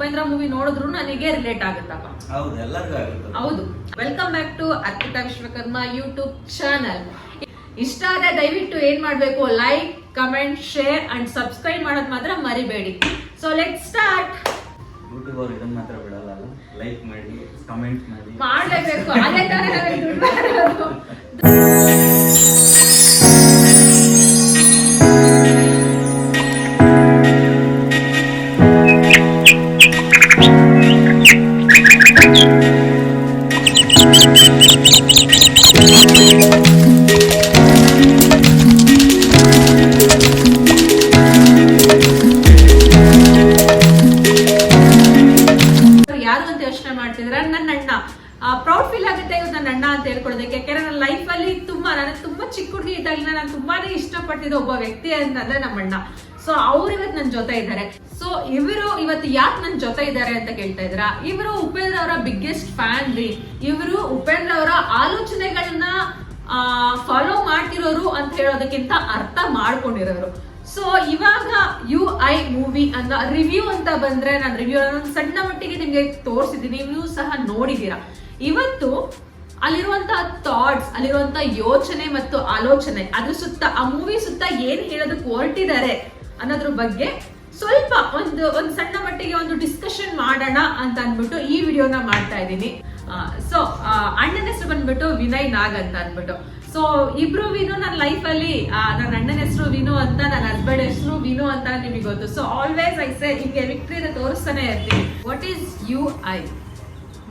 Upendra movie ನೋಡಿದ್ರು ನನಗೆ relate ಆಗುತ್ತಪ್ಪ. ಹೌದು ಎಲ್ಲರಿಗೂ ಆಗುತ್ತೆ ಹೌದು. Welcome back to Arpita Vishwakarma YouTube channel ಇಷ್ಟ ಆದ್ರೆ ದಯವಿಟ್ಟು ಏನ್ ಮಾಡ್ಬೇಕು? Like comment share and subscribe ಮಾಡೋದ್ ಮಾತ್ರ ಮರಿಬೇಡಿ. ಸೊ ಲೆಟ್ ಸ್ಟಾರ್ಟ್ ಯೂಟ್ಯೂಬ್ ಅವ್ರು ಇದನ್ನ ಮಾತ್ರ ಬಿಡಲ್ಲ ಲೈಕ್ ಮಾಡಿ ಕಮೆಂಟ್ ಮಾಡಿ. ಮಾಡ್ಲೇಬೇಕು. ಅದೇ ತರ ದುಡ್ಡು ಅಲ್ಲಿ ತುಂಬಾ ನನಗೆ ತುಂಬಾ ಚಿಕ್ಕ ಹುಡುಗಿ ಇದ್ದಾಗ ನಾನು ತುಂಬಾನೇ ಇಷ್ಟಪಟ್ಟಿದ್ದ ಒಬ್ಬ ವ್ಯಕ್ತಿ ಅಂತಂದ್ರೆ ನಮ್ಮಣ್ಣ. ಸೊ ಅವ್ರು ಇವತ್ತು ನನ್ನ ಜೊತೆ ಇದ್ದಾರೆ ಸೊ ಇವರು ಇವತ್ತು ಯಾಕೆ ನನ್ನ ಜೊತೆ ಇದ್ದಾರೆ ಅಂತ ಕೇಳ್ತಾ ಇದ್ರ ಇವರು ಉಪೇಂದ್ರ ಅವರ ಬಿಗ್ಗೆಸ್ಟ್ ಫ್ಯಾನ್ ರೀ. ಇವರು ಉಪೇಂದ್ರ ಅವರ ಆಲೋಚನೆಗಳನ್ನ ಫಾಲೋ ಮಾಡ್ತಿರೋರು ಅಂತ ಹೇಳೋದಕ್ಕಿಂತ ಅರ್ಥ ಮಾಡ್ಕೊಂಡಿರೋರು. ಸೊ ಇವಾಗ ಯು ಐ ಮೂವಿ ಅಂತ ರಿವ್ಯೂ ಅಂತ ಬಂದ್ರೆ ನಾನು ರಿವ್ಯೂ ಸಣ್ಣ ಮಟ್ಟಿಗೆ ನಿಮ್ಗೆ ತೋರಿಸಿದ್ದೀನಿ. ನೀವು ಸಹ ನೋಡಿದೀರಾ ಇವತ್ತು ಅಲ್ಲಿರುವಂತ ಥಾಟ್ಸ್ ಅಲ್ಲಿರುವಂತ ಯೋಚನೆ ಮತ್ತು ಆಲೋಚನೆ, ಅದ್ರ ಸುತ್ತ, ಆ ಮೂವಿ ಸುತ್ತ ಏನ್ ಹೇಳೋದಕ್ಕೆ ಹೊರಟಿದ್ದಾರೆ ಅನ್ನೋದ್ರ ಬಗ್ಗೆ ಸ್ವಲ್ಪ ಒಂದು ಒಂದು ಸಣ್ಣ ಮಟ್ಟಿಗೆ ಒಂದು ಡಿಸ್ಕಷನ್ ಮಾಡೋಣ ಅಂತ ಅಂದ್ಬಿಟ್ಟು ಈ ವಿಡಿಯೋನ ಮಾಡ್ತಾ ಇದ್ದೀನಿ. ಸೊ ಅಣ್ಣನ ಹೆಸರು ಬಂದ್ಬಿಟ್ಟು ವಿನಯ್ ನಾಗ್ ಅಂತ ಅಂದ್ಬಿಟ್ಟು. ಸೊ ಇಬ್ರು ವಿನು ನನ್ನ ಲೈಫ್ ಅಲ್ಲಿ ನನ್ನ ಅಣ್ಣನ ಹೆಸರು ವಿನು ಅಂತ, ನನ್ನ ಹಸ್ಬೆಂಡ್ ಹೆಸರು ವಿನು ಅಂತ ನಿಮಗೆ ಗೊತ್ತು. ಸೊ ಆಲ್ವೇಸ್ ಐ ಸೇ ಹಿಂಗೆ ವಿಕ್ಟ್ರಿನ ತೋರಿಸ್ತಾನೆ ಇರ್ತೀನಿ. ವಾಟ್ ಈಸ್ ಯು ಐ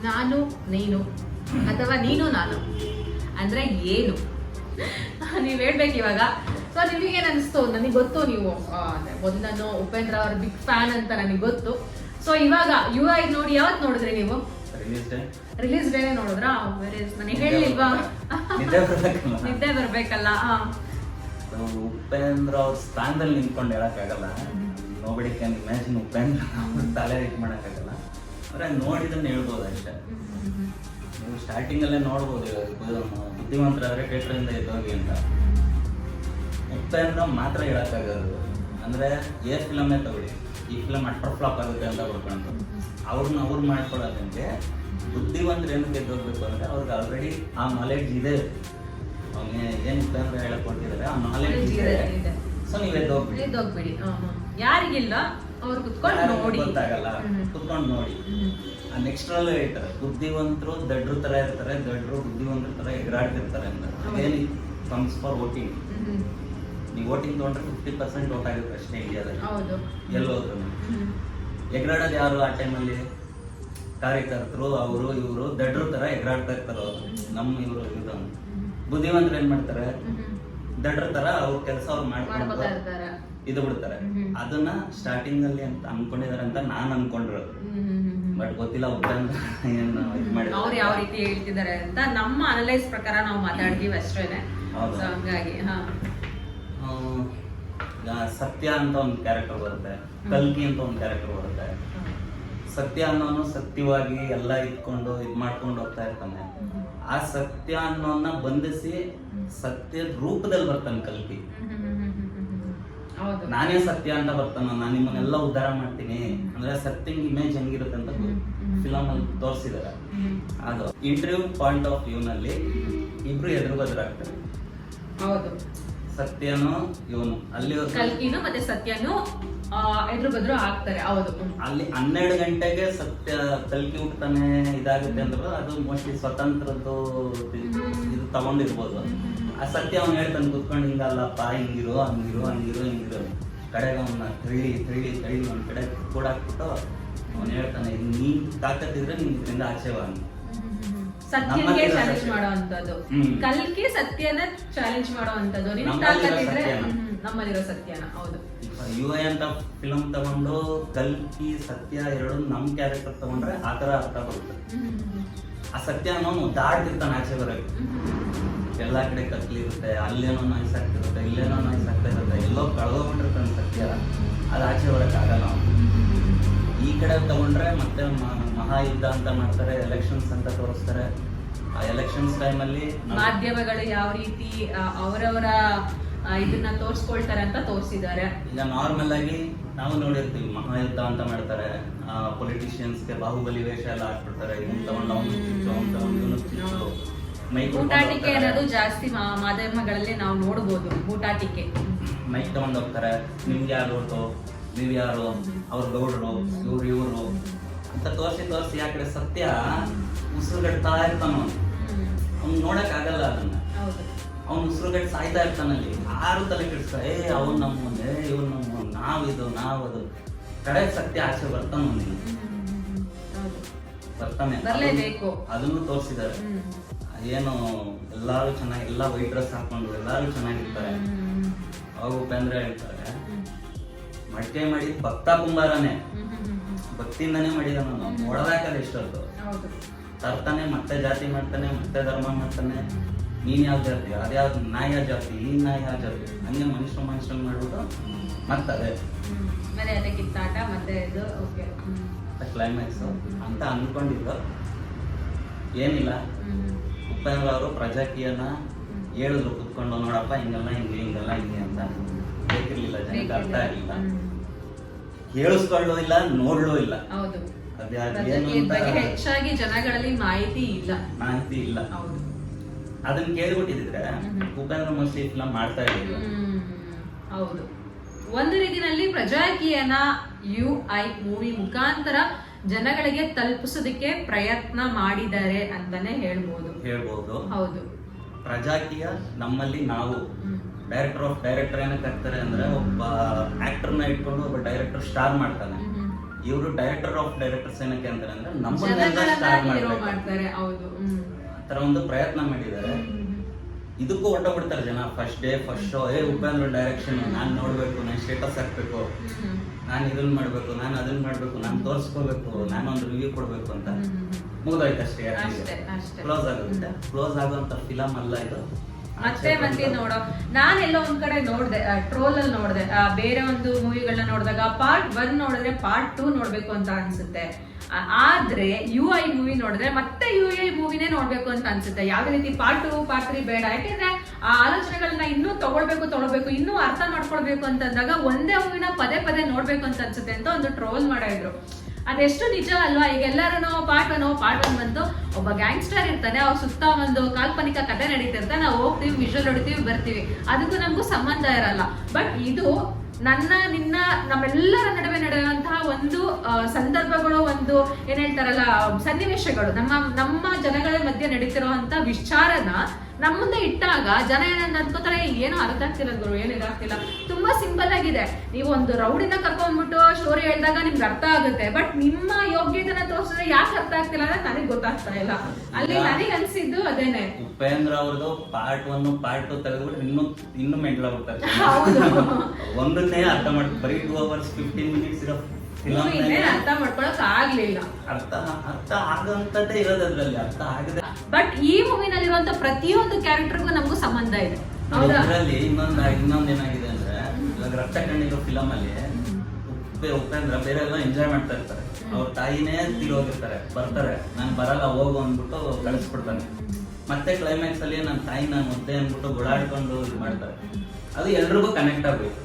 ನಾನು, ನೀನು. ಅಥವಾ ನೀನು ನಾನು? ಅಂದ್ರೆ ಏನು? ನೀವ್ ಹೇಳ್ಬೇಕು ಇವಾಗ. ಸೊ ನಿಮಗೇನ್ ಅನಿಸ್ತು ನನಗೆ ಗೊತ್ತು ನೀವು ಒಂದು ನಾನು ಉಪೇಂದ್ರ ಅವ್ರ ಬಿಗ್ ಫ್ಯಾನ್ ಅಂತ ನನಗೆ ಗೊತ್ತು. ಸೊ ಇವಾಗ ಯು ಐ ನೋಡಿ ಯಾವತ್ ನೋಡಿದ್ರಿ ನೀವು? ರಿಲೀಸ್ ಡೇನೆ ನೋಡಿದ್ರಾ? ನನಗೆ ಹೇಳಿಲ್ವಾ? ನಿದ್ದೆ ಬರಬೇಕಲ್ಲ. ಉಪೇಂದ್ರ ಅವ್ರ ಸ್ಥಾನದಲ್ಲಿ ನಿಂತ್ಕೊಂಡು ಹೇಳಕ್ಕಾಗಲ್ಲ. ನೋಬಡಿ ಕ್ಯಾನ್ ಇಮ್ಯಾಜಿನ್ ಉಪೇಂದ್ರ ಅವ್ರ ತಲೆ ಇಟ್ ಮಾಡೋಕ್ಕಾಗಲ್ಲ. ಅಂದ್ರೆ ನೋಡಿದನ್ನ ಹೇಳ್ಬೋದು ಅಷ್ಟೇ. ನೀವು ಸ್ಟಾರ್ಟಿಂಗ್ ಅಲ್ಲೇ ನೋಡ್ಬೋದು ಇವಾಗ ಬುದ್ಧಿವಂತರಾದ್ರೆ ಟೇಟ್ರಿಂದ ಇದ್ದೋಗಿ ಅಂತ. ಉಪೇಂದ್ರ ಮಾತ್ರ ಹೇಳೋಕ್ಕಾಗೋದು. ಅಂದ್ರೆ ಏ ಫಿಲಮೇ ತಗೊಳ್ಳಿ. ಈ ಫಿಲಮ್ ಅಟ್ರ್ ಫ್ಲಾಪ್ ಆಗುತ್ತೆ ಅಂತ ಬರ್ಕೊಂಡು ಅವ್ರನ್ನ ಅವ್ರು ಮಾಡ್ಕೊಳ್ಳೋದಂತೆ ಬುದ್ಧಿವಂತರು ಏನು ಗೆದ್ದೋಗ್ಬೇಕು ಅಂದ್ರೆ ಅವ್ರಿಗೆ ಆಲ್ರೆಡಿ ಆ ನಾಲೆಡ್ಜ್ ಇದೆ. ಅವ್ನಿಗೆ ಏನು ಅಂತ ಹೇಳಕ್ ಕೊಟ್ಟಿದ್ದಾರೆ ಆ ನಾಲೆಡ್ಜ್ ಇದೆ. ಸೊ ನೀವು ಎದ್ದೋಗ್ಬಿಡಿ. ಯಾರಿಗಿಲ್ಲ ಅವ್ರು ಕುತ್ಕೊಂಡು ನೋಡಿ. ಗೊತ್ತಾಗಲ್ಲ. ಕುತ್ಕೊಂಡು ನೋಡಿ. ಆ ನೆಕ್ಸ್ಟ್ ಅಲ್ಲೇ ಹೇಳ್ತಾರೆ ಬುದ್ಧಿವಂತರು ದಡ್ರ ತರ ಇರ್ತಾರೆ ದಡ್ರು ಬುದ್ಧಿವಂತರ ತರ ಎಗರಾಡ್ತಿರ್ತಾರೆ ಅಂತ. ಅದೇನು ಕಮ್ಸ್ ಫಾರ್ ವೋಟಿಂಗ್. ನೀವು ವೋಟಿಂಗ್ ತೊಗೊಂಡ್ರೆ ಫಿಫ್ಟಿ ಪರ್ಸೆಂಟ್ ವೋಟ್ ಆಗುತ್ತೆ ಅಷ್ಟೇ ಇಂಡಿಯಾದಲ್ಲಿ ಎಲ್ಲೋದ್ರು. ಎಗರಾಡೋದು ಯಾರು ಆ ಟೈಮಲ್ಲಿ ಕಾರ್ಯಕರ್ತರು ಅವರು ಇವರು ದಡ್ರು ತರ ಎಗರಾಡ್ತಾ ಇರ್ತಾರೆ ಅವರು. ನಮ್ಮ ಇವರು ಇದು. ಬುದ್ಧಿವಂತರು ಏನ್ ಮಾಡ್ತಾರೆ. ದಡ್ರ ತರ ಅವ್ರ ಕೆಲಸ ಅವ್ರು ಮಾಡ್ಕೊಂಡು ಇದು ಬಿಡ್ತಾರೆ. ಅದನ್ನ ಸ್ಟಾರ್ಟಿಂಗ್ ಅಲ್ಲಿ ಅಂತ ಅನ್ಕೊಂಡಿದಾರೆ ಅಂತ ನಾನ್ ಅನ್ಕೊಂಡಿರೋದು. ಬಟ್ ಗೊತ್ತಿಲ್ಲ ಉಪೇಂದ್ರ ಏನು ಇದು ಮಾಡಿ ಅವ್ರು ಯಾವ ರೀತಿ ಹೇಳ್ತಿದ್ದಾರೆ ಅಂತ ನಮ್ಮ ಅನಲೈಸ್ ಪ್ರಕಾರ ನಾವು ಮಾತಾಡ್ತೀವಿ ಅಷ್ಟೇನೆ. ಹೌದು. ಹಂಗಾಗಿ ಹಾ. ಸತ್ಯ ಅಂತ ಒಂದು ಕ್ಯಾರೆಕ್ಟರ್ ಬರುತ್ತೆ. ಕಲ್ಕಿ ಅಂತ ಒಂದು ಕ್ಯಾರೆಕ್ಟರ್ ಬರುತ್ತೆ. ಸತ್ಯ ಅನ್ನೋನು ಸತ್ಯವಾಗಿ ಎಲ್ಲ ಇಟ್ಕೊಂಡು ಇದ್ ಮಾಡ್ಕೊಂಡು ಹೋಗ್ತಾ ಇರ್ತಾನೆ. ಆ ಸತ್ಯ ಅನ್ನೋನ್ನ ಬಂಧಿಸಿ ಸತ್ಯದ ರೂಪದಲ್ಲಿ ಬರ್ತಾನೆ ಕಲ್ಕಿ. ನಾನೇ ಸತ್ಯ ಅಂತ ಬರ್ತಾನ ನಾನು ನಿಮ್ಮನ್ನೆಲ್ಲ ಉದ್ಧಾರ ಮಾಡ್ತೀನಿ. ಅಂದ್ರೆ ಸತ್ಯಂಗ್ ಇಮೇಜ್ ಹೆಂಗಿರುತ್ತೆ ಅಂತ ಫಿಲಮ್ ಅಲ್ಲಿ ತೋರಿಸಿದಾರೆ. ಅದು ಇಂಟರ್ವ್ಯೂ ಪಾಯಿಂಟ್ ಆಫ್ ವ್ಯೂ ನಲ್ಲಿ ಇಬ್ರು ಎದುರು ಬದ್ರಾಗ್ತಾರೆ ಹೌದು. ಸತ್ಯನು ಇವನು. ಅಲ್ಲಿ ಕಲ್ಕಿನು ಮತ್ತೆ ಸತ್ಯನು ಎದುರು ಬದ್ರು ಆಗ್ತಾರೆ. ಹೌದು. ಅಲ್ಲಿ ಹನ್ನೆರಡು ಗಂಟೆಗೆ ಸತ್ಯ ಕಲ್ಕಿ ಹುಟ್ಟತಾನೆ ಇದಾಗುತ್ತೆ ಅಂದ್ರೆ ಅದು ಮೋಸ್ಟ್ಲಿ ಸ್ವತಂತ್ರದ್ದು ಇದು ತಗೊಂಡಿರ್ಬೋದು. ಆ ಸತ್ಯ ಅವ್ನು ಹೇಳ್ತಾನೆ ಕುತ್ಕೊಂಡು ಹಿಂಗಲ್ಲಪ್ಪ ಹಿಂಗಿರು ಹಂಗಿರು ಹಂಗಿರು ಹಿಂಗಿರು. ಕಡೆಗೆ ಅವನ್ನ ತಳ್ಳಿ ತಳ್ಳಿ ತಳ್ಳಿ ಒಂದ್ ಕಡೆ ಕೂಡಾಕ್ಬಿಟ್ಟು ಅವ್ನು ಹೇಳ್ತಾನೆ ನೀನ್ ತಾಕತ್ತಿದ್ರೆ ನೀನ್ ಇದರಿಂದ ಆಚೆ ಬಾ ನಮ್ಮಲ್ಲಿರೋ ಚಾಲೆಂಜ್. ಮಾಡುವಂತದ್ದು ಕಲ್ಕಿ ಸತ್ಯನ ಚಾಲೆಂಜ್ ಮಾಡುವಂತದ್ದು ನಿನ್ ನಮ್ಮಲ್ಲಿರೋ ತಾಕತ್ತಿದ್ರೆ ಸತ್ಯನ. ನಮ್ಮಲ್ಲಿರೋ ಹೌದು. ಯು ಐ ಅಂತ ಫಿಲಂ ತಗೊಂಡು ಕಲ್ಕಿ ಸತ್ಯ ಎರಡು ನಮ್ ಕ್ಯಾರೆಕ್ಟರ್ ತಗೊಂಡ್ರೆ ಆತರ ತರ ಅರ್ಥ ಬರುತ್ತೆ. ಆ ಸತ್ಯ ಅನ್ನೋನು ದಾಡ್ತಿರ್ತಾನೆ ಆಚೆ ಬರಕ್ಕೆ. ಎಲ್ಲಾ ಕಡೆ ಕತ್ಲಿರುತ್ತೆ ಅಲ್ಲೇನೋ ನಾಯ್ಸ್ ಆಗ್ತಿರುತ್ತೆ ಇಲ್ಲೇನೋ ನಾಯ್ಸ್ ಆಗ್ತಾ ಇರುತ್ತೆ ಎಲ್ಲೋ ಅಂತ ಸತ್ಯ ಅದು ಆಚೆ ಬರೋಕ್ಕಾಗಲ್ಲ ಆಗಲ್ಲ. ಈ ಕಡೆ ತಗೊಂಡ್ರೆ ಮತ್ತೆ ಮಹಾಯುದ್ಧ ಅಂತ ಮಾಡ್ತಾರೆ ಎಲೆಕ್ಷನ್ಸ್ ಅಂತ ತೋರಿಸ್ತಾರೆ. ಆ ಎಲೆಕ್ಷನ್ಸ್ ಟೈಮಲ್ಲಿ ಮಾಧ್ಯಮಗಳು ಯಾವ ರೀತಿ ಅವರವರ ಇದನ್ನ ತೋರಿಸ್ಕೊಳ್ತಾರೆ ಅಂತ ತೋರಿಸಿದ್ದಾರೆ. ಈಗ ನಾರ್ಮಲ್ ಆಗಿ ನಾವು ನೋಡಿರ್ತೀವಿ ಮಹಾಯುದ್ಧ ಅಂತ ಮಾಡ್ತಾರೆ. ಪೊಲಿಟಿಷಿಯನ್ಸ್ಗೆ ಬಾಹುಬಲಿ ವೇಷ ಎಲ್ಲ ಹಾಕ್ಬಿಡ್ತಾರೆ ಇವನ್ ತಗೊಂಡು ಅವನು ಚುಚ್ಚು ಊಟಾಟಿಕೆ ಅನ್ನೋದು ಜಾಸ್ತಿ ಮಾಧ್ಯಮಗಳಲ್ಲಿ ನಾವು ನೋಡ್ಬೋದು ಊಟಾಟಿಕೆ. ಮೈಕ್ ತಗೊಂಡು ಹೋಗ್ತಾರೆ. ನಿಮ್ಗೆ ಯಾರು ಗೊತ್ತು ನೀವ್ ಯಾರು? ಅವ್ರ ಗೌಡರು ಇವ್ರು ಇವರು. ಅಂತ ತೋರಿಸಿ ತೋರಿಸಿ ಯಾಕಡೆ ಕಡೆ ಸತ್ಯ ಉಸಿರುಗಟ್ತಾ ಇರ್ತಾನ ಅವ್ನು. ನೋಡಕ್ ಆಗಲ್ಲ ಅದನ್ನ. ಅವ್ನು ಉಸಿರುಗಟ್ಟು ಸಾಯ್ತಾ ಇರ್ತಾನಲ್ಲಿ ಯಾರು ತಲೆ ಕೆಡಿಸ್ತಾರೆ? ಏ ಅವ್ನು ನಮ್ಮ ಮುಂದೆ ಇವ್ರು ನಮ್ಮ ನಾವಿದು ಅದು ಕಡೆ ಸತ್ಯ ಆಚೆ ಬರ್ತಾನ ಬರ್ತಾನೆ. ಅದನ್ನು ತೋರಿಸಿದ್ದಾರೆ. ಏನು ಎಲ್ಲರೂ ಚೆನ್ನಾಗಿ ಎಲ್ಲ ವೈಟ್ ಡ್ರೆಸ್ ಹಾಕೊಂಡು ಎಲ್ಲರೂ ಚೆನ್ನಾಗಿರ್ತಾರೆ. ಅವಾಗ ಉಪೇಂದ್ರ ಹೇಳ್ತಾರೆ. ಮಡಿಕೆ ಮಾಡಿ ಭಕ್ತ ಕುಂಬಾರನೇ. ಭಕ್ತಿಯಿಂದಾನೇ ಮಾಡಿದ ನಾನು. ನೋಡಬೇಕಲ್ಲ ಇಷ್ಟೊತ್ತು. ತರ್ತಾನೆ ಮತ್ತೆ ಜಾತಿ ಮಾಡ್ತಾನೆ ಮತ್ತೆ ಧರ್ಮ ಮಾಡ್ತಾನೆ. ನೀನ್ ಯಾವ ಜಾತಿ? ಅದ್ಯಾವ್ದು ನಾ ಯಾವ ಜಾತಿ? ಈ ನಾ ಯಾವ ಜಾತಿ? ಹಂಗೆ ಮನುಷ್ಯ ಮನುಷ್ಯ ಮಾಡ್ಬಿಟ್ಟು ಮತ್ತದೇ ಕ್ಲೈಮ್ಯಾಕ್ಸ್ ಅಂತ ಅನ್ಕೊಂಡಿದ್ದು ಏನಿಲ್ಲ. ಉಪೇಂದ್ರ ಅವರು ಪ್ರಜಾಕೀಯನ ಹೇಳಿದ್ರು ಕುತ್ಕೊಂಡು ನೋಡಪ್ಪ ಹಿಂಗಲ್ಲ ಹಿಂಗೆ ಹಿಂಗಲ್ಲ ಹಿಂಗೆ ಅಂತ. ಬೇಕಿರ್ಲಿಲ್ಲ ಜನಕ್ಕೆ ಅರ್ಥ ಆಗಿಲ್ಲ. ಕೇಳಿಸ್ಕೊಳ್ಳೋ ಇಲ್ಲ ನೋಡ್ಲೂ ಇಲ್ಲ. ಹೆಚ್ಚಾಗಿ ಜನಗಳಲ್ಲಿ ಮಾಹಿತಿ ಇಲ್ಲ. ಮಾಹಿತಿ ಇಲ್ಲ. ಅದನ್ನ ಕೇಳ್ಬಿಟ್ಟಿದ್ರೆ. ಉಪೇಂದ್ರ ಮೋಸ್ಟ್ಲಿ ಫಿಲಂ ಮಾಡ್ತಾ ಇದ್ರು. ಹೌದು. ಒಂದು ರೀತಿನಲ್ಲಿ ಪ್ರಜಾಕೀಯನ ಯು ಐ ಮೂವಿ ಮುಖಾಂತರ ಜನಗಳಿಗೆ ತಲುಪಿಸೋದಕ್ಕೆ ಪ್ರಯತ್ನ ಮಾಡಿದ್ದಾರೆ ಅಂತಾನೆ ಹೇಳ್ಬೋದು. ಹೇಳ್ಬೋದು. ಹೌದು. ಪ್ರಜಾಕೀಯ ನಮ್ಮಲ್ಲಿ ನಾವು ಡೈರೆಕ್ಟರ್ ಆಫ್ ಡೈರೆಕ್ಟರ್ ಏನಕ್ಕೆ ಕರ್ತಾರೆ ಅಂದ್ರೆ ಒಬ್ಬ ಆಕ್ಟರ್ನ ಇಟ್ಕೊಂಡು ಒಬ್ಬ ಡೈರೆಕ್ಟರ್ ಸ್ಟಾರ್ ಮಾಡ್ತಾನೆ. ಇವರು ಡೈರೆಕ್ಟರ್ ಆಫ್ ಡೈರೆಕ್ಟರ್ಸ್ ಏನಕ್ಕೆ ಅಂತಾರೆ ಅಂದ್ರೆ ನಮ್ಮ ಸ್ಟಾರ್ ಮಾಡ್ತಾರೆ ಹೌದು. ಹ್ಮ್. ಆ ತರ ಒಂದು ಪ್ರಯತ್ನ ಮಾಡಿದ್ದಾರೆ. ಇದಕ್ಕೂ ಹೊಟ್ಟೋಗ್ಬಿಡ್ತಾರೆ ಜನ. ಫಸ್ಟ್ ಡೇ ಫಸ್ಟ್ ಶೋ ಏ ಉಪೇಂದ್ರ ಡೈರೆಕ್ಷನ್ ನಾನು ನೋಡ್ಬೇಕು ನಾನು ಸ್ಟೇಟಸ್ ಹಾಕ್ಬೇಕು. ನಾನು ಇದನ್ನ ಮಾಡ್ಬೇಕು ನಾನು ಅದನ್ನ ಮಾಡ್ಬೇಕು ನಾನು ತೋರಿಸ್ಕೋಬೇಕು ನಾನು ಒಂದು ರಿವ್ಯೂ ಕೊಡ್ಬೇಕು ಅಂತ. ಮುಗಿದೋಯ್ತು ಅಷ್ಟೇ ಕ್ಲೋಸ್ ಆಗುತ್ತೆ. ಕ್ಲೋಸ್ ಆಗುವಂತ ಫಿಲಂ ಅಲ್ಲ ಇದು. ಮತ್ತೆ ಮತ್ತೆ ನೋಡೋ. ನಾನೆಲ್ಲೋ ಒಂದ್ ಕಡೆ ನೋಡ್ದೆ ಟ್ರೋಲ್ ಅಲ್ಲಿ ನೋಡ್ದೆ. ಬೇರೆ ಒಂದು ಮೂವಿಗಳನ್ನ ನೋಡಿದಾಗ ಪಾರ್ಟ್ ಒನ್ ನೋಡಿದ್ರೆ ಪಾರ್ಟ್ ಟೂ ನೋಡ್ಬೇಕು ಅಂತ ಅನ್ಸುತ್ತೆ. ಆದ್ರೆ ಯು ಐ ಮೂವಿ ನೋಡಿದ್ರೆ ಮತ್ತೆ ಯು ಐ ಮೂವಿನೇ ನೋಡ್ಬೇಕು ಅಂತ ಅನ್ಸುತ್ತೆ. ಯಾವ್ದೇ ರೀತಿ ಪಾರ್ಟ್ ಟು ಪಾರ್ಟ್ ತ್ರೀ ಬೇಡ. ಯಾಕೆಂದ್ರೆ ಆ ಆಲೋಚನೆಗಳನ್ನ ಇನ್ನೂ ತಗೊಳ್ಬೇಕು ತಗೊಳ್ಬೇಕು, ಇನ್ನೂ ಅರ್ಥ ಮಾಡ್ಕೊಳ್ಬೇಕು ಅಂತಂದಾಗ ಒಂದೇ ಮೂವಿನ ಪದೇ ಪದೇ ನೋಡ್ಬೇಕು ಅಂತ ಅನ್ಸುತ್ತೆ ಅಂತ ಒಂದು ಟ್ರೋಲ್ ಮಾಡಿದ್ರು. ಅದೆಷ್ಟು ನಿಜ ಅಲ್ವಾ? ಈಗ ಎಲ್ಲರೂ ಪಾರ್ಟ್ ಒನ್ ಪಾರ್ಟ್ ಒನ್ ಬಂತು ಒಬ್ಬ ಗ್ಯಾಂಗ್ಸ್ಟರ್ ಇರ್ತಾನೆ, ಅವ್ರ ಸುತ್ತ ಒಂದು ಕಾಲ್ಪನಿಕ ಕಥೆ ನಡೀತಿರ್ತಾನೆ ನಾವು ಹೋಗ್ತೀವಿ ವಿಷಲ್ ಹೊಡಿತೀವಿ ಬರ್ತೀವಿ. ಅದಕ್ಕೂ ನಮಗೂ ಸಂಬಂಧ ಇರಲ್ಲ. ಬಟ್ ಇದು ನನ್ನ, ನಿನ್ನ, ನಮ್ಮೆಲ್ಲರ ನಡುವೆ ನಡೆಯುವಂತಹ ಒಂದು ಸಂದರ್ಭಗಳು, ಒಂದು, ಏನ್ ಹೇಳ್ತಾರಲ್ಲ, ಸನ್ನಿವೇಶಗಳು, ನಮ್ಮ ನಮ್ಮ ಜನಗಳ ಮಧ್ಯೆ ನಡೀತಿರುವಂತಹ ವಿಚಾರನ ನಮ್ಮ ಮುಂದೆ ಇಟ್ಟಾಗ ಜನ ಏನಂತ ಅನ್ಕೋತಾರೆ ಏನು ಅರ್ಥ ಆಗ್ತಿಲ್ಲ ಗುರು ಏನು ಇದಾಗ್ತಿಲ್ಲ ತುಂಬಾ ಸಿಂಪಲ್ ಆಗಿದೆ. ನೀವು ಒಂದು ರೌಡಿನ ಕರ್ಕೊಂಡ್ಬಿಟ್ಟು ಸ್ಟೋರಿ ಹೇಳಿದಾಗ ನಿಮ್ಗೆ ಅರ್ಥ ಆಗುತ್ತೆ. ಬಟ್ ನಿಮ್ಮ ಯೋಗ್ಯತೆನ ತೋರಿಸಿದ್ರೆ ಯಾಕೆ ಅರ್ಥ ಆಗ್ತಿಲ್ಲ ಅಂದ್ರೆ ನನಗೆ ಗೊತ್ತಾಗ್ತಾ ಇಲ್ಲ. ಅಲ್ಲಿ ನನಗೆ ಅನ್ಸಿದ್ದು ಅದೇನೆ. ಉಪೇಂದ್ರ ಅವ್ರದ್ದು ಪಾರ್ಟ್ ಒನ್ ಪಾರ್ಟ್ ಟು ತೆಗೆದ್ಬಿಟ್ಟು ಇನ್ನು ಇನ್ನು ಮೆಂಟಲ್ ಆಗುತ್ತೆ. ಒಂದನ್ನೇ ಅರ್ಥ ಮಾಡಿ ಬರೀ ಟೂ ಅವರ್ಸ್ ಫಿಫ್ಟೀನ್ ಮಿನಿಟ್ಸ್ ಇರೋ ಅರ್ಥ ಮಾಡ್ಕೊಳಕ್ ಆಗ್ಲಿಲ್ಲ. ಅರ್ಥ ಅರ್ಥ ಆಗಂತದ್ದೇ ಇರೋದು ಅದ್ರಲ್ಲಿ. ಅರ್ಥ ಆಗದೆ ಬಟ್ ಈ ಮೂವಿನಲ್ಲಿರುವಂತ ಪ್ರತಿಯೊಂದು ಕ್ಯಾರೆಕ್ಟರ್ಗೂ ನಮಗೂ ಸಂಬಂಧ ಇದೆ. ಇದರಲ್ಲಿ ಇನ್ನೊಂದು ಇನ್ನೊಂದು ಏನಾಗಿದೆ ಅಂದ್ರೆ ಇವಾಗ ರಕ್ತ ಕಣ್ಣಿರೋ ಅಲ್ಲಿ ಉಪೇ ಉಪೇಂದ್ರ ಬೇರೆ ಎಲ್ಲ ಎಂಜಾಯ್ ಮಾಡ್ತಾ ಇರ್ತಾರೆ. ಅವ್ರ ತಾಯಿನೇ ತಿರೋಗಿರ್ತಾರೆ ಬರ್ತಾರೆ. ನಾನು ಬರಲ್ಲ ಹೋಗು ಅಂದ್ಬಿಟ್ಟು ಕಳಿಸ್ಬಿಡ್ತಾನೆ. ಮತ್ತೆ ಕ್ಲೈಮ್ಯಾಕ್ಸ್ ಅಲ್ಲಿ ನನ್ನ ತಾಯಿ ನಾನು ಮುದ್ದೆ ಅಂದ್ಬಿಟ್ಟು ಗುಡಾಡ್ಕೊಂಡು ಇದು ಮಾಡ್ತಾರೆ. ಅದು ಎಲ್ರಿಗೂ ಕನೆಕ್ಟ್ ಆಗ್ಬೇಕು.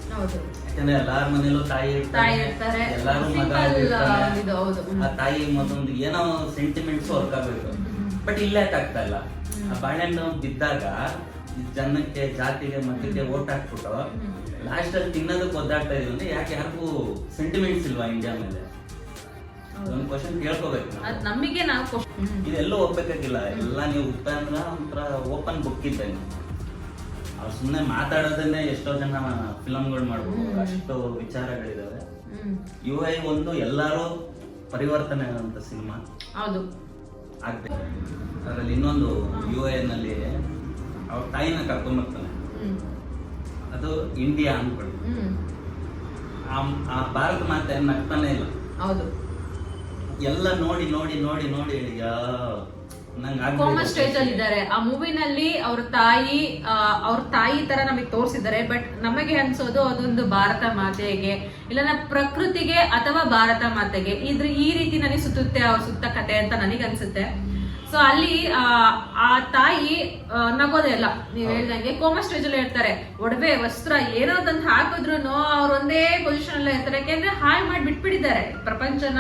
ಯಾಕಂದ್ರೆ ಎಲ್ಲಾರ ಮನೇಲೂ ತಾಯಿ ಇರ್ತಾರೆ. ಎಲ್ಲಾರು ಮಗ. ಆ ತಾಯಿ ಮತ್ತೊಂದು ಏನೋ ಸೆಂಟಿಮೆಂಟ್ಸ್ ವರ್ಕ್ ಆಗ್ಬೇಕು. ಬಟ್ ಇಲ್ಲೇ ಆಗ್ತಾ ಇಲ್ಲ. ಆ ಬಾಳೆಹಣ್ಣು ಬಿದ್ದಾಗ ಜನಕ್ಕೆ ಜಾತಿಗೆ ಮತಕ್ಕೆ ಓಟ್ ಹಾಕ್ಬಿಟ್ಟು ಲಾಸ್ಟ್ ಅಲ್ಲಿ ತಿನ್ನೋದಕ್ಕೆ ಒದ್ದಾಡ್ತಾ ಇದೀವಿ ಅಂದ್ರೆ ಯಾಕೆ ಯಾರಿಗೂ ಸೆಂಟಿಮೆಂಟ್ಸ್ ಇಲ್ವಾ ಇಂಡಿಯಾ ಮೇಲೆ? ಒಂದು ಕ್ವಶನ್ ಕೇಳ್ಕೋಬೇಕು. ನಮಗೆ ನಾವು. ಇದೆಲ್ಲೂ ಹೋಗ್ಬೇಕಾಗಿಲ್ಲ ಎಲ್ಲ ನೀವು ಉತ್ತರ ಒಂಥರ ಓಪನ್ ಬುಕ್ ಇದ್ದಂಗೆ ಅವ್ರು ಸುಮ್ಮನೆ ಮಾತಾಡೋದನ್ನೇ ಎಷ್ಟೋ ಜನ ಫಿಲಮ್ಗಳು ಮಾಡ್ಬೋದು. ಅಷ್ಟು ವಿಚಾರಗಳಿದಾವೆ. ಯು ಐ ಒಂದು ಎಲ್ಲರೂ ಪರಿವರ್ತನೆ ಆಗುವಂತ ಸಿನಿಮಾ ಹೌದು. ಆಗ್ಬೇಕು. ಅದರಲ್ಲಿ ಇನ್ನೊಂದು ಯು ಎ ನಲ್ಲಿ ಅವ್ರ ತಾಯಿನ ಕರ್ಕೊಂಡ್ಬರ್ತಾನೆ. ಅದು ಇಂಡಿಯಾ ಅನ್ಕೊಳ್ಳಿ. ಹ್ಮ್. ಆ- ಭಾರತ ಮಾತೆ ನಗ್ತಾನೆ ಇಲ್ಲ. ಹೌದು. ಎಲ್ಲ ನೋಡಿ ನೋಡಿ ನೋಡಿ ನೋಡಿ ನಂಗೆ ಕೋಮಾ ಸ್ಟೇಜ್ ಅಲ್ಲಿ ಇದ್ದಾರೆ. ಆ ಮೂವಿನಲ್ಲಿ ಅವ್ರ ತಾಯಿ ಅವ್ರ ತಾಯಿ ತರ ನಮಗೆ ತೋರಿಸಿದ್ದಾರೆ ಬಟ್ ನಮಗೆ ಅನ್ಸೋದು ಅದೊಂದು ಭಾರತ ಮಾತೆಗೆ ಇಲ್ಲ ಪ್ರಕೃತಿಗೆ ಅಥವಾ ಭಾರತ ಮಾತೆಗೆ. ಇದ್ರ ಈ ರೀತಿ ನನಗೆ ಸುತ್ತುತ್ತೆ ಅವ್ರ ಸುತ್ತ ಕತೆ ಅಂತ ನನಗೆ ಅನ್ಸುತ್ತೆ. ಸೊ ಅಲ್ಲಿ ಆ, ಆ ತಾಯಿ ನಗೋದೇ ಇಲ್ಲ. ನೀವ್ ಹೇಳ್ದಂಗೆ ಕೋಮಾ ಸ್ಟೇಜ್ ಅಲ್ಲಿ ಹೇಳ್ತಾರೆ ಒಡವೆ ವಸ್ತ್ರ ಏನೋ ತಂದು ಹಾಕಿದ್ರು ಅವ್ರ ಒಂದೇ ಪೊಸಿಷನ್ ಅಲ್ಲೇ ಇರ್ತಾರೆ. ಯಾಕೆಂದ್ರೆ ಹಾಳು ಮಾಡಿ ಬಿಟ್ಬಿಟ್ಟಿದ್ದಾರೆ ಪ್ರಪಂಚನ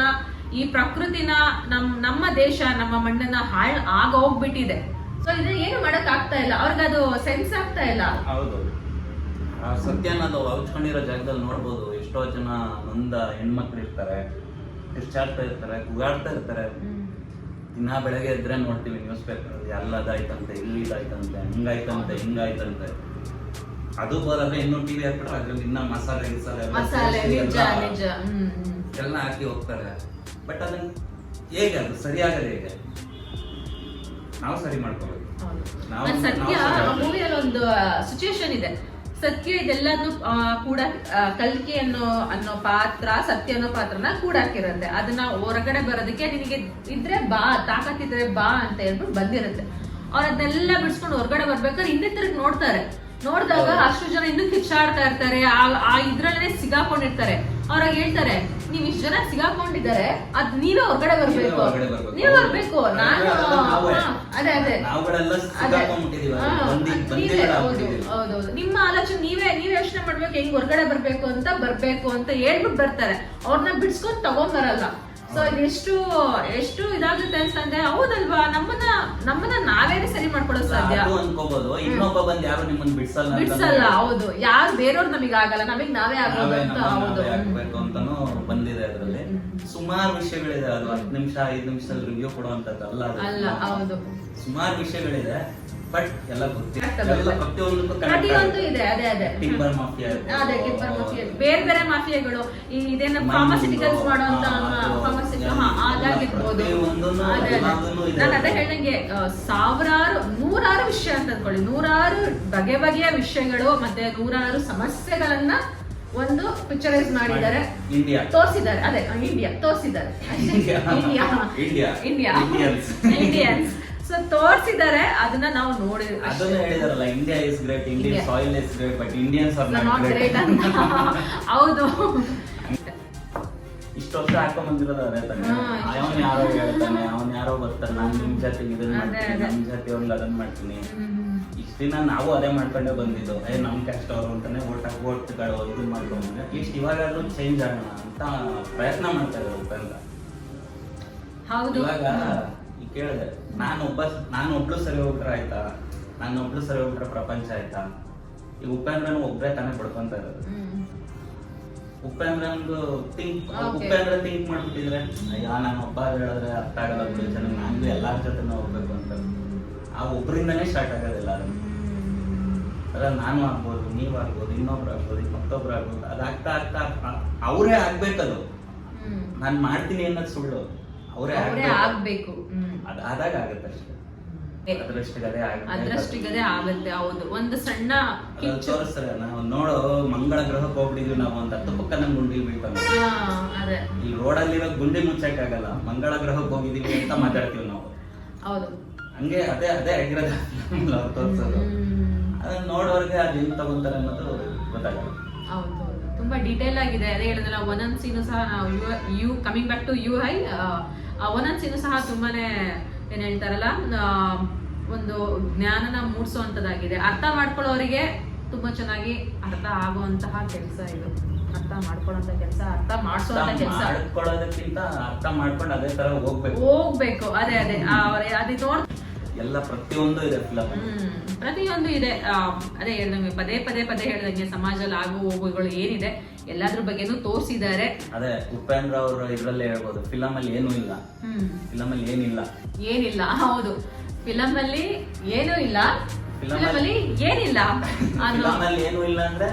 ಈ ಪ್ರಕೃತಿನ ನಮ್ ನಮ್ಮ ದೇಶ ನಮ್ಮ ಮಣ್ಣನ್ನ ಹಾಳು ಆಗ ಹೋಗ್ಬಿಟ್ಟಿದೆ ಸೊ ಇದನ್ನ ಏನು ಮಾಡಕ್ ಆಗ್ತಾ ಇಲ್ಲ. ಅವ್ರಿಗದು ಸೆನ್ಸ್ ಆಗ್ತಾ ಇಲ್ಲ. ಹೌದು. ಆ ಸತ್ಯನ ಅದು ಹಚ್ಕೊಂಡಿರೋ ಜಾಗದಲ್ಲಿ ನೋಡ್ಬೋದು. ಎಷ್ಟೋ ಜನ ನೊಂದ ಹೆಣ್ಮಕ್ಳು ಇರ್ತಾರೆ. ಕಿರ್ಚಾಡ್ತಾ ಇರ್ತಾರೆ ಕೂಗಾಡ್ತಾ ಇರ್ತಾರೆ. ದಿನ ಬೆಳಗ್ಗೆ ಇದ್ರೆ ನೋಡ್ತೀವಿ ನ್ಯೂಸ್ ಪೇಪರ್ ಎಲ್ಲದಾಯ್ತಂತೆ ಇಲ್ಲಿ ಇದಾಯ್ತಂತೆ ಹಂಗಾಯ್ತಂತೆ ಹಿಂಗಾಯ್ತಂತೆ. ಅದು ಬರೋದ್ರೆ ಇನ್ನು ಟಿವಿ ಹಾಕ್ಬಿಟ್ರೆ ಅದ್ರಲ್ಲಿ ಇನ್ನ ಮಸಾಲೆ ಗಿಸಾಲೆ ಎಲ್ಲ ಎಲ್ಲ-. ಎಲ್ಲ ಹಾಕಿ ಹೋಗ್ತಾರೆ. ಬಟ್ ಅದನ್ನ ಹೇಗೆ ಅದು? ಸರಿಯಾಗದೆ ಹೇಗೆ? ನಾವು ಸರಿ ಮಾಡ್ಕೋಬೇಕು ಸತ್ಯ. ಮೂವಿಯಲ್ಲಿ ಒಂದು ಸಿಚುಯೇಷನ್ ಇದೆ. ಸತ್ಯ ಇದೆಲ್ಲದನ್ನು ಆ, ಕೂಡ ಕಲ್ಕಿ ಅನ್ನೋ ಅನ್ನೋ ಪಾತ್ರ ಸತ್ಯ ಅನ್ನೋ ಪಾತ್ರನ ಕೂಡಾಕಿರುತ್ತೆ ಅದನ್ನ ಹೊರಗಡೆ ಬರೋದಕ್ಕೆ ನಿನಗೆ ಇದ್ರೆ ಬಾ ತಾಕತ್ತಿದ್ರೆ ಬಾ ಅಂತ ಹೇಳ್ಬಿಟ್ಟು ಬಂದಿರುತ್ತೆ. ಅವ್ರ ಅದನ್ನೆಲ್ಲ ಬಿಡ್ಸ್ಕೊಂಡು ಹೊರಗಡೆ ಬರ್ಬೇಕಾದ್ರೆ ಹಿಂದೆ ತಿರುಗಿ ನೋಡ್ತಾರೆ. ನೋಡಿದಾಗ ಅಷ್ಟು ಜನ ಇನ್ನೂ ಕಿಚ್ಚಾಡ್ತಾ ಇರ್ತಾರೆ. ಆ ಇದ್ರಲ್ಲೇ ಸಿಗಾಕೊಂಡಿರ್ತಾರೆ. ಅವ್ರಾಗ ಹೇಳ್ತಾರೆ ನೀವ್ ಇಷ್ಟ ಜನ ಸಿಗಾಕೊಂಡಿದ್ದಾರೆ ಅದ್ ನೀವೇ ಹೊರಗಡೆ ಬರ್ಬೇಕು. ನೀವ್ ಬರ್ಬೇಕು. ನಾನು ಅದೇ ಅದೇ. ಹೌದೌದು. ನಿಮ್ಮ ಆಲೋಚನೆ ನೀವೇ ನೀವ್ ಯೋಚನೆ ಮಾಡ್ಬೇಕು ಹೆಂಗ್ ಹೊರಗಡೆ ಬರ್ಬೇಕು ಅಂತ ಬರ್ಬೇಕು ಅಂತ ಹೇಳ್ಬಿಟ್ಟು ಬರ್ತಾರೆ. ಅವ್ರನ್ನ ಬಿಡ್ಸ್ಕೊಂಡ್ ತಗೊಂಬರಲ್ಲ ಸೊ ಎಷ್ಟು ಎಷ್ಟು ಇದಾಗುತ್ತೆ ಅಂತಂದ್ರೆ ಹೌದಲ್ವಾ? ನಮ್ಮನ್ನ ನಮ್ಮನ್ನ ನಾವೇನೆ ಸರಿ ಮಾಡ್ಕೊಳ್ಳೋದು ಸಾಧ್ಯ. ಅನ್ಕೋಬಹುದು ಇನ್ನೊಬ್ಬ ಬಂದ್ ಯಾರು ನಿಮ್ಮನ್ನ ಬಿಡ್ಸಲ್ಲ ಬಿಡ್ಸಲ್ಲ ಹೌದು. ಯಾರು ಬೇರೆಯವ್ರು ನಮಗೆ ಆಗಲ್ಲ ನಮಗ್ ನಾವೇ ಆಗೋದು ಅಂತ ಹೌದು. ಅಂತಾನು ಬಂದಿದೆ ಅದರಲ್ಲಿ. ಸುಮಾರು ವಿಷಯಗಳಿದೆ ಅದು ಹತ್ತು ನಿಮಿಷ ಐದು ನಿಮಿಷದಲ್ಲಿ ರಿವ್ಯೂ ಕೊಡುವಂತದ್ದು ಅಲ್ಲ ಅದು. ಅಲ್ಲ ಹೌದು. ಸುಮಾರು ವಿಷಯಗಳಿದೆ. ಬಟ್ ಎಲ್ಲ ಗೊತ್ತಿಲ್ಲ ಎಲ್ಲ ಪ್ರತಿಯೊಂದಕ್ಕೂ ಪ್ರತಿಯೊಂದು ಇದೆ ಅದೇ ಅದೇ. ಟಿಂಬರ್ ಮಾಫಿಯಾ ಅದೇ ಟಿಪ್ಪರ್ ಮಾಫಿಯಾ ಬೇರೆ ಬೇರೆ ಮಾಫಿಯಾಗಳು ಈ ಇದೇನ ಫಾರ್ಮಸಿಟಿಕಲ್ಸ್ ಮಾಡುವಂತ ಹಾ, ಅದಾಗಿರ್ಬೋದು ಅದೇ ಅದೇ. ನಾನು ಅದೇ ಹೇಳಿದಂಗೆ ಸಾವಿರಾರು ನೂರಾರು ವಿಷಯ ಅಂತ ಅನ್ಕೊಳ್ಳಿ. ನೂರಾರು ಬಗೆ ಬಗೆಯ ವಿಷಯಗಳು ಮತ್ತೆ ನೂರಾರು ಸಮಸ್ಯೆಗಳನ್ನ ಒಂದು ಪಿಕ್ಚರೈಸ್ ಮಾಡಿದ್ದಾರೆ. ತೋರಿಸಿದ್ದಾರೆ. ಅದೇ ಇಂಡಿಯಾ ತೋರಿಸಿದ್ದಾರೆ. India India India India Indians Indians so ತೋರಿಸಿದ್ದಾರೆ ಅದನ್ನ ನಾವು ನೋಡಿ ಅದನ್ನ ಹೇಳಿದಾರಲ್ಲ India is great Indian. Soil is great but Indians are not great ಅಂತ. ಹೌದು. ಇಷ್ಟು ವರ್ಷ ಹಾಕೊಂಡ್ ಬಂದಿರೋದು ತಾನೆ ಅವನ್ ಯಾರೋ ಹೇಳ್ತಾನೆ ಅವನ್ ಯಾರೋ ಬರ್ತಾನೆ ನಾನ್ ನಿಮ್ ಜೊತೆಗೆ ಇದನ್ನ ಮಾಡ್ತೀನಿ. ನಮ್ ಜೊತೆ ಒಂದ್ ಅದನ್ನ ಮಾಡ್ತೀನಿ. ಇಷ್ಟ ದಿನ ನಾವು ಅದೇ ಮಾಡ್ಕೊಂಡೇ ಬಂದಿದ್ದು. ಏ ನಮ್ ಕಷ್ಟ ಅವರು ಅಂತಾನೆ ಓಟ್ ಓಟ್ಗಳು ಇದನ್ನ ಮಾಡ್ಕೊಂಡು ಇಷ್ಟು ಇವಾಗಾದ್ರೂ ಚೇಂಜ್ ಆಗೋಣ ಅಂತ ಪ್ರಯತ್ನ ಮಾಡ್ತಾ ಇದ್ದಾರೆ ಉಪೇಂದ್ರ. ಹೌದು. ಇವಾಗ ಕೇಳಿದೆ. ನಾನು ಒಬ್ಬ ನಾನು ಒಬ್ಳು ಸರಿ ಹೋಗ್ಬಿಟ್ರೆ ಆಯ್ತಾ? ನಾನು ಒಬ್ಳು ಸರಿ ಹೋಗ್ಬಿಟ್ರೆ ಪ್ರಪಂಚ ಆಯ್ತಾ? ಈಗ ಉಪೇಂದ್ರನು ಒಬ್ಬರೇ ತಾನೇ ಪಡ್ಕೊಂತ ಇರೋದು. ಉಪೇಂದ್ರಂದು ಥಿಂಕ್. ಉಪೇಂದ್ರ ಥಿಂಕ್ ಮಾಡ್ಬಿಟ್ಟಿದ್ರೆ ಅಯ್ಯ ನಾನು ಒಬ್ಬ ಹೇಳಿದ್ರೆ ಅರ್ಥ ಆಗಲ್ಲ ಬಿಡು ಜನ ನಾನು ಎಲ್ಲಾರ ಜೊತೆ ಹೋಗ್ಬೇಕು ಅಂತ. ಆ ಒಬ್ರಿಂದನೇ ಸ್ಟಾರ್ಟ್ ಆಗೋದಿಲ್ಲ ಅದು ಅದ ನಾನು ಆಗ್ಬೋದು ನೀವ್ ಆಗ್ಬೋದು ಇನ್ನೊಬ್ರು ಆಗ್ಬೋದು ಮತ್ತೊಬ್ರು ಆಗ್ಬೋದು. ಅದಾಗ್ತಾ ಆಗ್ತಾ ಅವರೇ ಆಗ್ಬೇಕದು. ನಾನು ಮಾಡ್ತೀನಿ ಅನ್ನೋದು ಸುಳ್ಳು. ಅವರೇ ಆಗಬೇಕು. ಆದಾಗ ಆಗುತ್ತೆ ಅದ್ರಷ್ಟಿಗದೆ ಆಗುತ್ತೆ. ಹೌದು. ಒಂದು ಸಣ್ಣ ತೋರಿಸ್ತಾರೆ ನಾವು ನೋಡೋ ಮಂಗಳ ಗ್ರಹಕ್ಕೆ ಹೋಗ್ಬಿಟ್ಟಿದ್ವಿ ನಾವು ಒಂದ್ ಹತ್ತು ಪಕ್ಕ ನಮ್ ಗುಂಡಿ ಬೀಳ್ತಾನೆ ಈ ರೋಡ್ ಈ ರೋಡಲ್ಲಿರೋ ಗುಂಡಿ ಮುಚ್ಚಕ್ಕಾಗಲ್ಲ ಮಂಗಳ ಗ್ರಹಕ್ಕೆ ಹೋಗಿದೀವಿ ಅಂತ ಮಾತಾಡ್ತೀವಿ ನಾವು. ಹೌದು. ಹಂಗೆ ಅದೇ ಅದೇ ಆಗಿರೋದು. ತೋರಿಸೋದು. ಅದನ್ನ ನೋಡೋರ್ಗೆ ಅದು ಹೆಂಗ್ ತಗೊಂತಾರೆ ಅನ್ನೋದು ಗೊತ್ತಾಗಲ್ಲ ಹೌದು. ತುಂಬಾ ಡೀಟೇಲ್ ಆಗಿದೆ. ಅದೇ ಹೇಳಿದ್ರಲ್ಲ ಒಂದೊಂದು ಸೀನು ಸಹ ನಾವು you you coming back to you hi ಒಂದೊಂದು ಸೀನು ಸಹ ತುಂಬಾನೇ ಏನ್ ಹೇಳ್ತಾರಲ್ಲ ಒಂದು ಜ್ಞಾನನ ಮೂಡಿಸುವಂತದಾಗಿದೆ ಅರ್ಥ ಮಾಡ್ಕೊಳ್ಳೋರಿಗೆ ತುಂಬಾ ಚೆನ್ನಾಗಿ ಅರ್ಥ ಆಗುವಂತಹ ಕೆಲಸ ಇದು. ಅರ್ಥ ಮಾಡ್ಕೊಳ್ಳೋ ಕೆಲಸ ಅರ್ಥ ಮಾಡಿಸುವಂತ ಅರ್ಥ ಕೆಲಸ. ಮಾಡ್ಕೊಳ್ಳೋದಕ್ಕಿಂತ ಅರ್ಥ ಮಾಡ್ಕೊಂಡು ಅದೇ ತರ ಹೋಗ್ಬೇಕು. ಹೋಗ್ಬೇಕು. ಅದೇ ಅದೇ. ಅವ್ರೆ- ಅದು ನೋಡ್ ಎಲ್ಲ ಪ್ರತಿಯೊಂದು ಇದೆ ಫಿಲಮ್ ಹ್ಮ್. ಪ್ರತಿಯೊಂದು ಇದೆ ಅದೇ ಹೇಳಿದಂಗೆ ಪದೇ ಪದೇ ಪದೇ ಹೇಳಿದಂಗೆ ಸಮಾಜದಲ್ಲಿ ಆಗು ಹೋಗುಗಳು ಏನಿದೆ ಎಲ್ಲಾದ್ರ ಬಗ್ಗೆನೂ ತೋರಿಸಿದ್ದಾರೆ. ಅದೇ ಉಪೇಂದ್ರ ಅವರು ಇದ್ರಲ್ಲೇ ಹೇಳ್ಬೋದು ಫಿಲಮ್ ಅಲ್ಲಿ ಏನೂ ಇಲ್ಲ. ಫಿಲಮ್ ಅಲ್ಲಿ ಏನಿಲ್ಲ. ಏನಿಲ್ಲ ಹೌದು. ಫಿಲಮ್ ಅಲ್ಲಿ ಏನೂ ಇಲ್ಲ. ಫಿಲಮ್ ಅಲ್ಲಿ ಏನಿಲ್ಲ. ಫಿಲಮ್ ಅಲ್ಲಿ ಏನೂ ಇಲ್ಲ ಅಂದ್ರೆ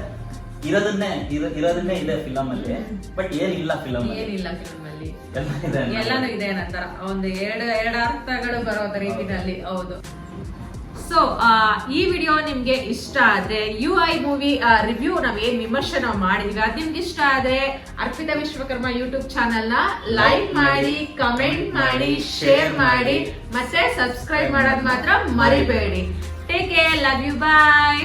ಇರೋದನ್ನೇ ಇರೋದನ್ನೇ ಇದೆ ಫಿಲಮ್ ಅಲ್ಲಿ ಬಟ್ ಏನಿಲ್ಲ ಫಿಲಮ್ ಏನಿಲ್ಲ ಫಿಲಮ್ ಅಲ್ಲಿ ಎಲ್ಲಾನು ಇದೆ ನಂತರ. ಒಂದು ಎರಡು ಎರಡು ಅರ್ಥಗಳು ಬರೋ ರೀತಿನಲ್ಲಿ ಹೌದು. ಸೊ ಈ ವಿಡಿಯೋ ನಿಮ್ಗೆ ಇಷ್ಟ ಆದ್ರೆ ಯು ಐ ಮೂವಿ ರಿವ್ಯೂ ನಾವ್ ಏನ್ ವಿಮರ್ಶೆ ನಾವು ಮಾಡಿದೀವಿ ಅದ್ ನಿಮ್ಗೆ ಇಷ್ಟ ಆದ್ರೆ ಅರ್ಪಿತಾ ವಿಶ್ವಕರ್ಮ ಯೂಟ್ಯೂಬ್ ಚಾನಲ್ನ ಲೈಕ್ ಮಾಡಿ ಕಮೆಂಟ್ ಮಾಡಿ ಶೇರ್ ಮಾಡಿ ಮತ್ತೆ ಸಬ್ಸ್ಕ್ರೈಬ್ ಮಾಡೋದ್ ಮಾತ್ರ ಮರಿಬೇಡಿ. Take care love you bye